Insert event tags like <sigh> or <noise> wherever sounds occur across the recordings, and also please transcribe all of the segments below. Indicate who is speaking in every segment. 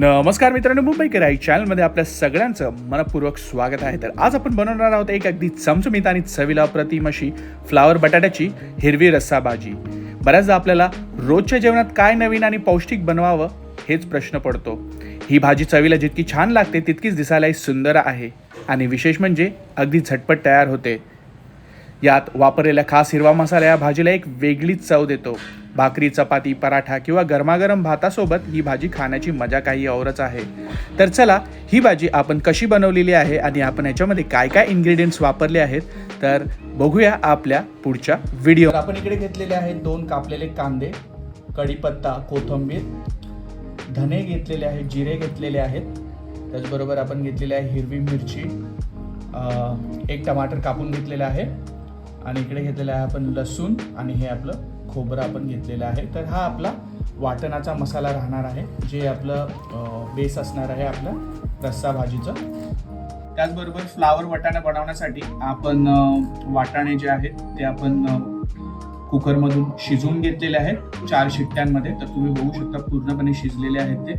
Speaker 1: नमस्कार मित्रांनो मुंबईकर आई चॅनलमध्ये आपल्या सगळ्यांचं मनपूर्वक स्वागत आहे. तर आज आपण बनवणार आहोत एक अगदी चमचमीत आणि चवीला अप्रतिम अशी फ्लावर बटाट्याची हिरवी रस्सा भाजी बऱ्याचदा आपल्याला रोजच्या जेवणात काय नवीन आणि पौष्टिक बनवावं हेच प्रश्न पडतो. ही भाजी चवीला जितकी छान लागते तितकीच दिसायलाही सुंदर आहे. आणि विशेष म्हणजे अगदी झटपट तयार होते. यात वापरलेला खास हिरवा मसाला या भाजीला एक वेगळीच चव देतो. भाकरी चपाती पराठा किंवा गरमागरम भातासोबत ही भाजी खाण्याची मजा काही औरच आहे. तर चला ही भाजी आपण कशी बनवलेली आहे आणि आपण याच्यामध्ये काय काय इन्ग्रेडियंट्स वापरले आहेत तर बघूया आपल्या पुढच्या व्हिडिओ आपण इकडे घेतलेले आहेत दोन कापलेले कांदे कढीपत्ता कोथिंबीर. धने घेतलेले आहेत जिरे घेतलेले आहेत. त्याचबरोबर आपण घेतलेली आहे हिरवी मिरची. एक टमाटर कापून घेतलेलं आहे. आणि इकडे घेतलेलं आहे आपण लसूण आणि हे आपलं खोबरं आपण घेतलेलं आहे. तर हा आपला वाटणाचा मसाला राहणार आहे जे आपलं बेस असणार आहे आपलं रस्सा भाजीचं. त्याचबरोबर फ्लावर वाटाणा बनवण्यासाठी आपण वाटाणे जे आहेत ते आपण कुकरमधून शिजवून घेतलेले आहेत चार शिट्ट्यांमध्ये. तर तुम्ही बघू शकता पूर्णपणे शिजलेले आहेत ते.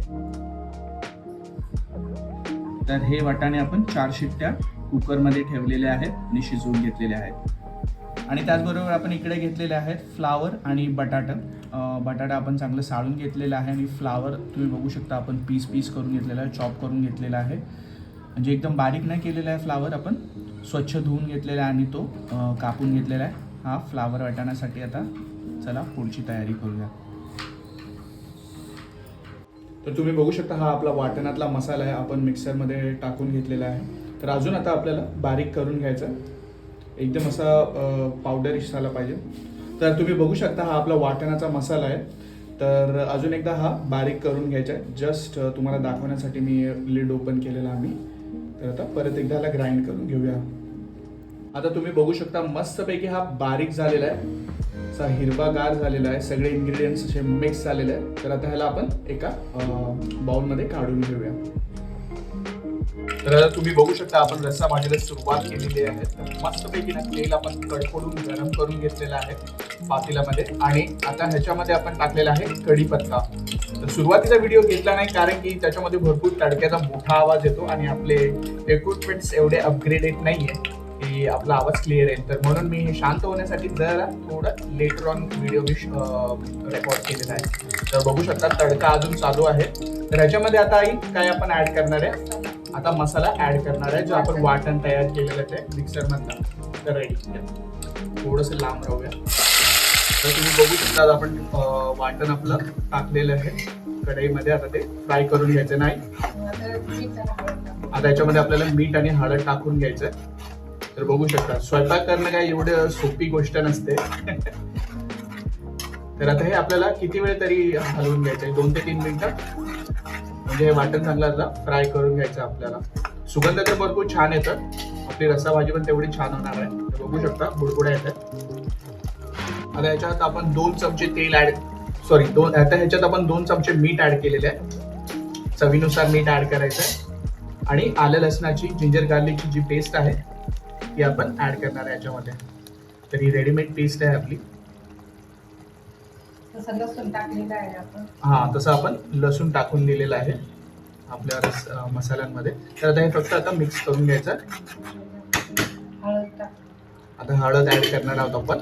Speaker 1: तर हे वाटाणे आपण चार शिट्ट्या कुकरमध्ये ठेवलेले आहेत आणि शिजवून घेतलेले आहेत. आणि त्याचबरोबर आपण इकडे घेतलेले आहेत फ्लावर आणि बटाटा. बटाटा आपण चांगलं साळून घेतलेला आहे आणि फ्लावर तुम्ही बघू शकता आपण पीस पीस करून घेतलेला आहे चॉप करून घेतलेला आहे. म्हणजे एकदम बारीक नाही केलेला आहे फ्लावर आपण स्वच्छ धुवून घेतलेला आहे आणि तो कापून घेतलेला आहे. हा फ्लावर वाटाण्यासाठी आता चला पुढची तयारी करूया. तर तुम्ही बघू शकता हा आपला वाटणातला मसाला आहे आपण मिक्सरमध्ये टाकून घेतलेला आहे. तर अजून आता आपल्याला बारीक करून घ्यायचा एकदम असा पावडरिश झाला पाहिजे. तर तुम्ही बघू शकता हा आपला वाटणाचा मसाला आहे. तर अजून एकदा हा बारीक करून घ्यायचा आहे. जस्ट तुम्हाला दाखवण्यासाठी मी लिड ओपन केलेला आम्ही. तर आता परत एकदा ह्याला ग्राइंड करून घेऊया. आता तुम्ही बघू शकता मस्तपैकी हा बारीक झालेला आहे. असा हिरवागार झालेला आहे. सगळे इन्ग्रेडियंट्स असे मिक्स झालेले आहेत. तर आता ह्याला आपण एका बाउलमध्ये काढून घेऊया. तर तुम्ही बघू शकता आपण रस्सा भाजीला सुरुवात केलेली आहे. तर मस्तपैकी ना तेल आपण कडकडून गरम करून घेतलेलं आहे पातेल्यामध्ये. आणि आता ह्याच्यामध्ये आपण टाकलेला आहे कढीपत्ता. तर सुरुवातीचा व्हिडिओ घेतला नाही कारण की त्याच्यामध्ये भरपूर तडक्याचा मोठा आवाज येतो आणि आपले इक्विपमेंट्स एवढे अपग्रेडेड नाहीये की आपला आवाज क्लिअर येईल. तर म्हणून मी हे शांत होण्यासाठी जरा थोडं लेटर ऑन व्हिडिओ मी रेकॉर्ड केलेला आहे. तर बघू शकता तडका अजून चालू आहे. तर ह्याच्यामध्ये आता आई काय आपण ऍड करणार आहे? आता मसाला ऍड करणार आहे जो आपण वाटण. तयार केलेलं आहे मिक्सर मधनं. तर रेडी थोडंसं लांब राहूया. तर तुम्ही बघू शकता आपण वाटण आपलं टाकलेलं आहे. कढईमध्ये आता ते फ्राय करून घ्यायचं नाही. आता याच्यामध्ये आपल्याला मीठ आणि हळद टाकून घ्यायचं तर बघू शकता स्वयंपाक करणं काय एवढं सोपी गोष्ट नसते. <laughs> तर आता हे आपल्याला किती वेळ तरी हलवून घ्यायचं आहे? दोन ते तीन मिनिटं? म्हणजे वाटण चांगलं आता फ्राय करून घ्यायचं आपल्याला. सुगंध तर भरपूर छान येतं आपली रस्सा भाजी पण तेवढी छान होणार आहे. बघू शकता बुडबुड्या येतात. आता याच्यात आपण दोन चमचे तेल ऍड सॉरी दोन आता ह्याच्यात आपण दोन चमचे मीठ ऍड केलेले आहे. चवीनुसार मीठ ऍड करायचं आहे. आणि आलं लसणाची जिंजर गार्लिकची जी पेस्ट आहे ती आपण ऍड करणार आहे याच्यामध्ये. तर ही रेडीमेड पेस्ट आहे आपली.
Speaker 2: तसं लसूण टाकलेलं आहे आपण.
Speaker 1: हा तसं आपण लसूण टाकून दिलेलं आहे आपल्या रस मसाल्यांमध्ये. तर आता हे फक्त आता मिक्स करून घ्यायचं.
Speaker 2: हळद टाक.
Speaker 1: आता हळद ऍड करणार आहोत आपण.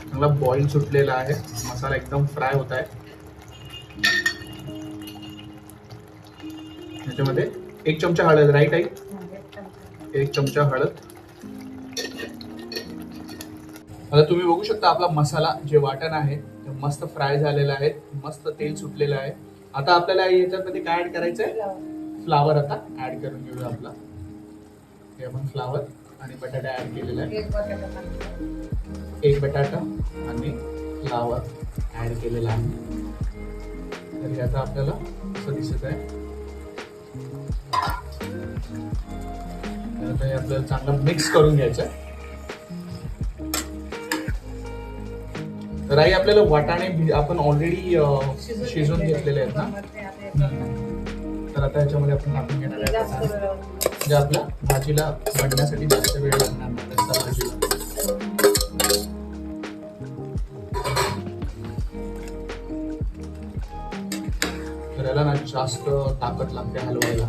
Speaker 1: चांगला बॉईल सुटलेला आहे. मसाला एकदम फ्राय होत आहे. त्याच्यामध्ये एक चमचा हळद राईट आहे एक चमचा हळद. आता तुम्ही बघू शकता आपला मसाला जे वाटण आहे ते मस्त फ्राय झालेला आहे मस्त तेल सुटलेलं आहे. आता आपल्याला याच्यामध्ये काय ऍड करायचं आहे फ्लावर आता ऍड करून घेऊया आपला. हे आपण फ्लावर आणि बटाटा ऍड केलेला आहे.
Speaker 2: एक बटाटा.
Speaker 1: आणि फ्लावर ऍड केलेला आहे. तर हे आता आपल्याला असं दिसत आहे. तर आता हे आपल्याला चांगलं मिक्स करून घ्यायचं आहे. तर आई आपल्याला वाटाणे आपण ऑलरेडी शिजवून घेतलेले आहेत ना. तर आता याच्यामध्ये आपण टाकून घेणार आहे. म्हणजे आपल्या भाजीला बनण्यासाठी जास्त वेळ लागणार नाही भाजीला तर याला ना जास्त ताकद लागते हलवायला.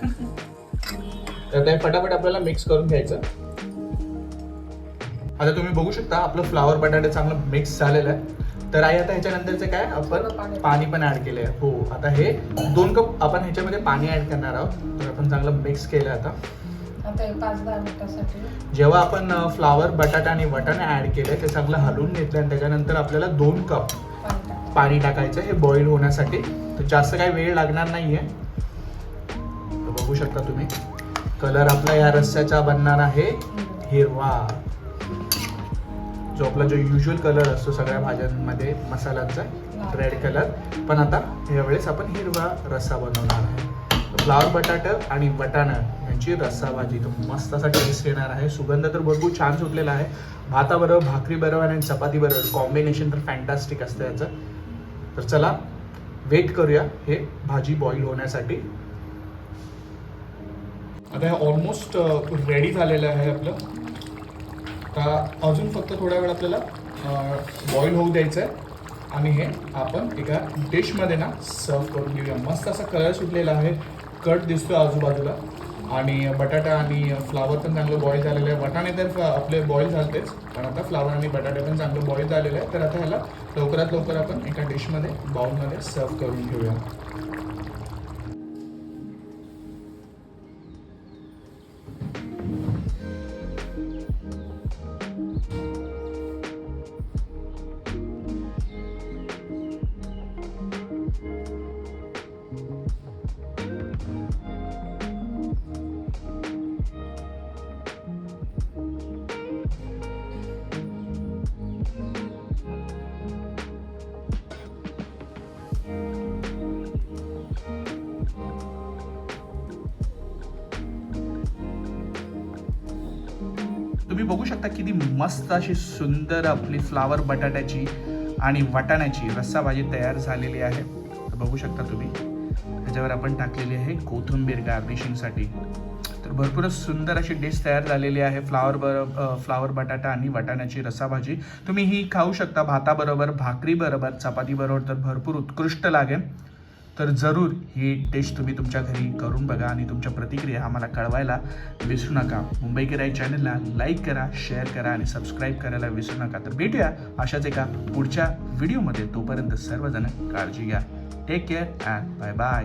Speaker 1: <laughs> तर ते फटाफट आपल्याला मिक्स करून घ्यायचं. आता तुम्ही बघू शकता आपलं फ्लावर बटाटे चांगलं मिक्स झालेलं आहे. तर आई आता ह्याच्यानंतरचं काय आपण पाणी पण ऍड केलंय. हो आता हे दोन कप आपण ह्याच्यामध्ये पाणी ऍड करणार आहोत. तर आपण चांगलं मिक्स केलं आता.
Speaker 2: हे
Speaker 1: जेव्हा आपण फ्लावर बटाटा आणि वटाणे ऍड केले ते चांगलं हलवून घेतलं आणि त्याच्यानंतर आपल्याला दोन कप
Speaker 2: पाणी टाक
Speaker 1: पाणी टाकायचं हे बॉईल होण्यासाठी. तर जास्त काही वेळ लागणार नाहीये. तर बघू शकता तुम्ही. कलर आपला या रस्स्याचा बनणार आहे. हिरवा. जो आपला जो युजल कलर असतो सगळ्या भाज्यांमध्ये मसाल्यांचा रेड कलर पण आता यावेळेस आपण हिरवा रस्सा बनवणार आहे. फ्लावर बटाटं आणि वटाणं यांची रस्सा भाजी. तर मस्त असा टेस्ट येणार आहे. सुगंध तर भरपूर छान सुटलेला आहे. भाताबरोबर भाकरी बरोबर आणि चपाती बरोबर कॉम्बिनेशन तर फॅन्टॅस्टिक असतं याचं. तर चला वेट करूया हे भाजी बॉईल होण्यासाठी. आता हे ऑलमोस्ट रेडी झालेलं आहे आपलं. आता अजून फक्त थोड्या वेळ आपल्याला बॉईल होऊ द्यायचं आहे आणि हे आपण एका डिशमध्ये ना सर्व करून घेऊया. मस्त असा कलर सुटलेला आहे. कट दिसतोय आजूबाजूला. आणि बटाटा आणि फ्लावर पण चांगलं बॉईल झालेलं आहे. वटाणे तर फ- आपले बॉईल झालतेच. पण आता फ्लावर आणि बटाटे पण चांगलं बॉईल झालेलं आहे. तर आता ह्याला लवकरात लवकर आपण एका डिशमध्ये बाउलमध्ये सर्व करून घेऊया. बघू शकता किती मस्त अशी सुंदर आपली फ्लावर बटाट्याची आणि वाटाण्याची रस्सा भाजी तयार झालेली आहे. तर बघू शकता तुम्ही. त्याच्यावर आपण टाकलेली आहे कोथिंबीर गार्निशिंगसाठी तर भरपूरच सुंदर अशी डिश तयार झालेली आहे. फ्लावर बरोबर फ्लावर बटाटा आणि वाटाण्याची रस्सा भाजी तुम्ही ही खाऊ शकता. भाताबरोबर भाकरीबरोबर चपातीबरोबर तर भरपूर उत्कृष्ट लागेल. तर जरूर ही डिश तुम्ही तुमच्या घरी करून बघा आणि तुमच्या प्रतिक्रिया आम्हाला कळवायला विसरू नका. मुंबई किराई चॅनलला लाईक करा शेअर करा आणि सबस्क्राईब करायला विसरू नका. तर भेटूया अशाच एका पुढच्या व्हिडिओमध्ये तोपर्यंत सर्वजण काळजी घ्या. Take care and bye bye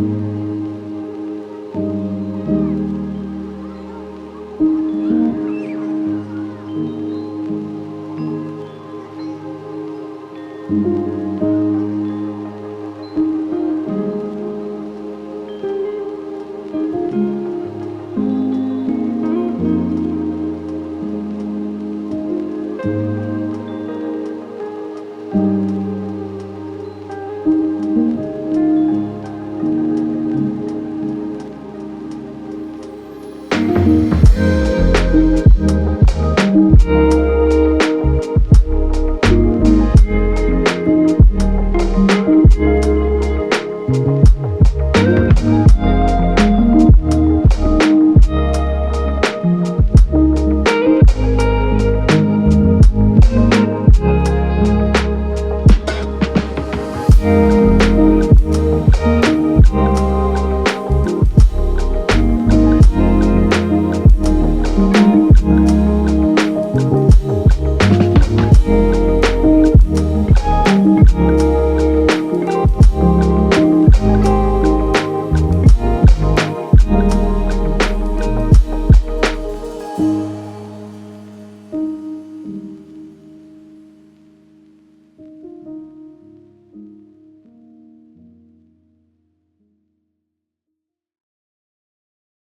Speaker 1: Thank you.